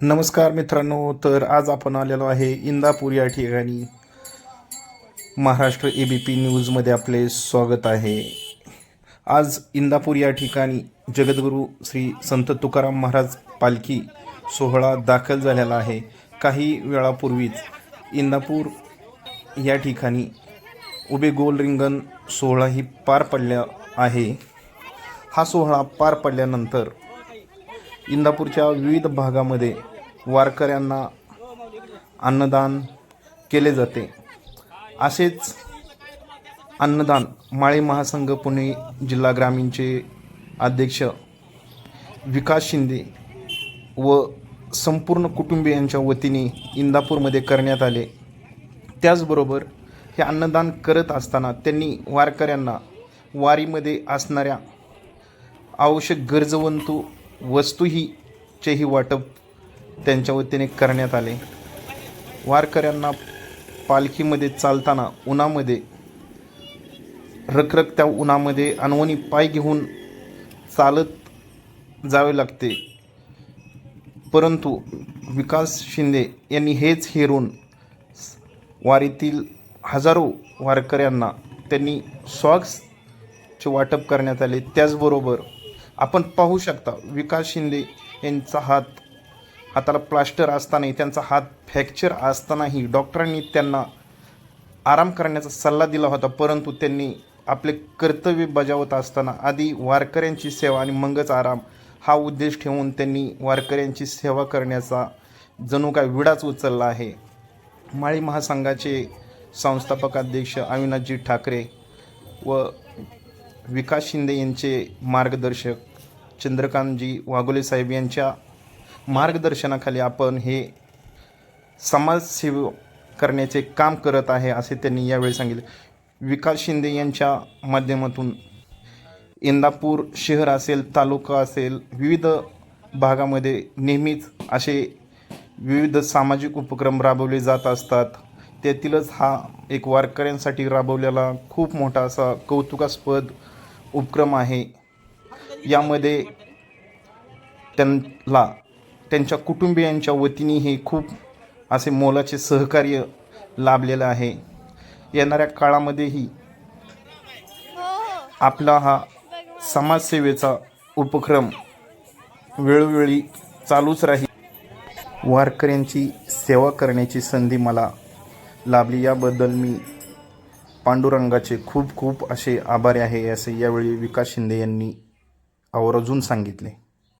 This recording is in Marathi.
नमस्कार मित्रांनो तर आज आपण आलेलो आहे इंदापूर या ठिकाणी. महाराष्ट्र ए बी पी न्यूजमध्ये आपले स्वागत आहे. आज इंदापूर या ठिकाणी जगद्गुरू श्री संत तुकाराम महाराज पालखी सोहळा दाखल झालेला आहे. काही वेळापूर्वीच इंदापूर या ठिकाणी उभे गोल रिंगण सोहळाही पार पडला आहे. हा सोहळा पार पडल्यानंतर इंदापूरच्या विविध भागामध्ये वारकऱ्यांना अन्नदान केले जाते. असेच अन्नदान माळी महासंघ पुणे जिल्हा ग्रामीणचे अध्यक्ष विकास शिंदे व संपूर्ण कुटुंबियांच्या वतीने इंदापूरमध्ये करण्यात आले. त्याचबरोबर हे अन्नदान करत असताना त्यांनी वारकऱ्यांना वारीमध्ये असणाऱ्या आवश्यक गरजवंतू वस्तूही चेही वाटप त्यांच्या वतीने करण्यात आले. वारकऱ्यांना पालखीमध्ये चालताना उन्हामध्ये रखरख त्या उन्हामध्ये अनवणी पाय घेऊन चालत जावे लागते. परंतु विकास शिंदे यांनी हेच हेरून वारीतील हजारो वारकऱ्यांना त्यांनी सॉक्सचे वाटप करण्यात आले. त्याचबरोबर आपण पाहू शकता विकास शिंदे यांचा हात हाताला प्लास्टर असतानाही त्यांचा हात फ्रॅक्चर असतानाही डॉक्टरांनी त्यांना आराम करण्याचा सल्ला दिला होता परंतु त्यांनी आपले कर्तव्य बजावत असताना आधी वारकऱ्यांची सेवा आणि मगच आराम हा उद्देश ठेवून त्यांनी वारकऱ्यांची सेवा करण्याचा जणू काय विडाच उचलला आहे. माळी महासंघाचे संस्थापक अध्यक्ष अविनाथजी ठाकरे व विकास शिंदे यांचे मार्गदर्शक चंद्रकांतजी वाघोले साहेब यांच्या मार्गदर्शनाखाली आपण हे समाजसेवा करण्याचे काम करत आहे असे त्यांनी यावेळी सांगितले. विकास शिंदे यांच्या माध्यमातून इंदापूर शहर असेल तालुका असेल विविध भागामध्ये नेहमीच असे विविध सामाजिक उपक्रम राबवले जात असतात. त्यातीलच हा एक वारकऱ्यांसाठी राबवलेला खूप मोठा असा कौतुकास्पद उपक्रम आहे. यामध्ये त्यांना त्यांच्या कुटुंबियांच्या वतीने हे खूप असे मोलाचे सहकार्य लाभलेलं आहे. येणाऱ्या काळामध्येही आपला हा समाजसेवेचा उपक्रम वेळोवेळी चालूच राहील. वारकऱ्यांची सेवा करण्याची संधी मला लाभली. याबद्दल मी पांडुरंगाचे खूप खूप असे आभारी आहे. असे यावेळी विकास शिंदे यांनी आवर्जून सांगितले.